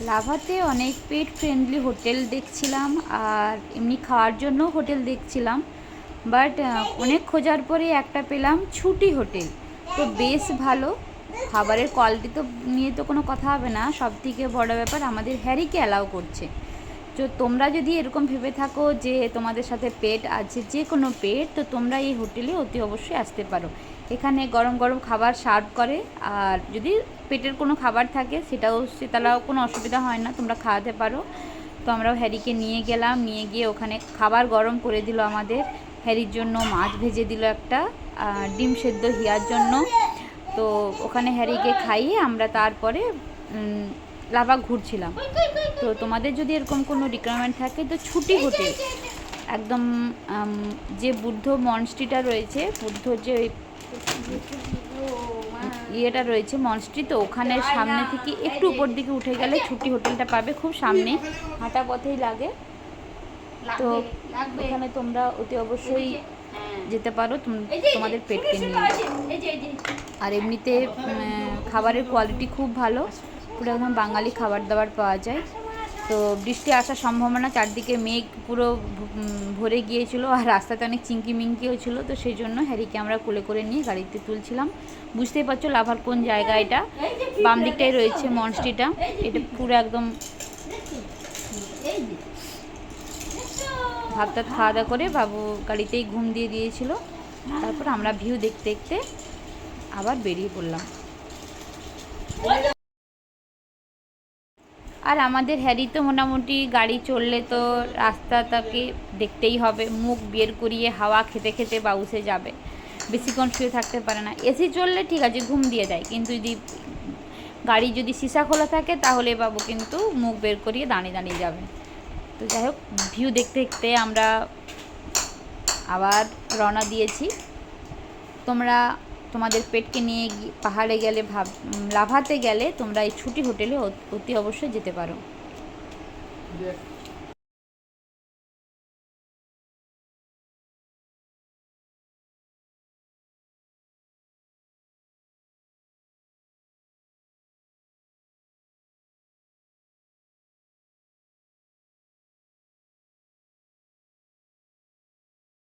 লাভাতে অনেক পেট friendly hotel দেখছিলাম আর এমনি খাওয়ার জন্য হোটেল দেখছিলাম। বাট অনেক খোঁজার পরে একটা পেলাম ছুটি হোটেল তো বেশ ভালো। খাবারের কোয়ালিটি তো নিয়ে তো কোনো কথা হবে না। সব থেকে বড় ব্যাপার আমাদের হ্যারিকে অ্যালাউ করছে। তো তোমরা যদি এরকম ভেবে থাকো যে তোমাদের সাথে পেট আছে যে কোনো পেট, তো তোমরা এই হোটেলে অতি অবশ্যই আসতে পারো। এখানে গরম গরম খাবার সার্ভ করে, আর যদি পেটের কোনো খাবার থাকে, সেটাও সে সেটাও কোনো অসুবিধা হয় না, তোমরা খাওয়াতে পারো। তো আমরাও হ্যারিকে নিয়ে গেলাম, নিয়ে গিয়ে ওখানে খাবার গরম করে দিল আমাদের। হ্যারির জন্য মাছ ভেজে দিল একটা ডিম সেদ্ধ হিয়ার জন্য। তো ওখানে হ্যারিকে খাইয়ে আমরা তারপরে লাভা ঘুরছিলাম। তো তোমাদের যদি এরকম কোনো রিকোয়ারমেন্ট থাকে তো ছুটি হোটেল একদম যে বুদ্ধ মনস্ট্রিটা রয়েছে, বুদ্ধ যে ইয়েটা রয়েছে মনস্ট্রি তো ওখানে সামনে থেকে একটু উপর দিকে উঠে গেলে ছুটি হোটেলটা পাবে খুব সামনে। হাঁটা পথেই লাগে। তো ওখানে তোমরা অতি অবশ্যই যেতে পারো তোমাদের পেটকে নিয়ে। আর এমনিতে খাবারের কোয়ালিটি খুব ভালো। পুরো একদম বাঙালি খাবার দাবার পাওয়া যায়। তো বৃষ্টি আসার সম্ভাবনা, চারদিকে মেঘ পুরো ভরে গিয়েছিল আর রাস্তাতে অনেক চিঙ্কি মিঙ্কিও ছিল, তো সেই জন্য হ্যারিকে আমরা কোলে করে নিয়ে গাড়িতে তুলছিলাম। বুঝতেই পারছ লাভার কোন জায়গা এটা? বাম দিকটাই রয়েছে মনস্ট্রিটা এটা পুরো একদম ভাত টাত খাওয়া দাওয়া করে বাবু গাড়িতেই ঘুম দিয়ে দিয়েছিল। তারপর আমরা ভিউ দেখতে দেখতে আবার বেরিয়ে পড়লাম। আর আমাদের হ্যারি তো মোটামুটি গাড়ি চললে তো রাস্তা তাকে দেখতেই হবে। মুখ বের করিয়ে হাওয়া খেতে খেতে বাউসে যাবে। বেশিক্ষণ শুয়ে থাকতে পারে না। এসি চললে ঠিক আছে, ঘুম দিয়ে দেয়। কিন্তু যদি গাড়ি যদি সিসা খোলা থাকে, তাহলে বাবু কিন্তু মুখ বের করিয়ে দাঁড়িয়ে দাঁড়িয়ে যাবে। তো যাই হোক ভিউ দেখতে দেখতে আমরা আবার রওনা দিয়েছি। তোমরা তোমাদের পেটকে নিয়ে পাহাড়ে গেলে ভাব লাভাতে গেলে তোমরা এই ছুটি হোটেলে অতি অবশ্যই যেতে পারো।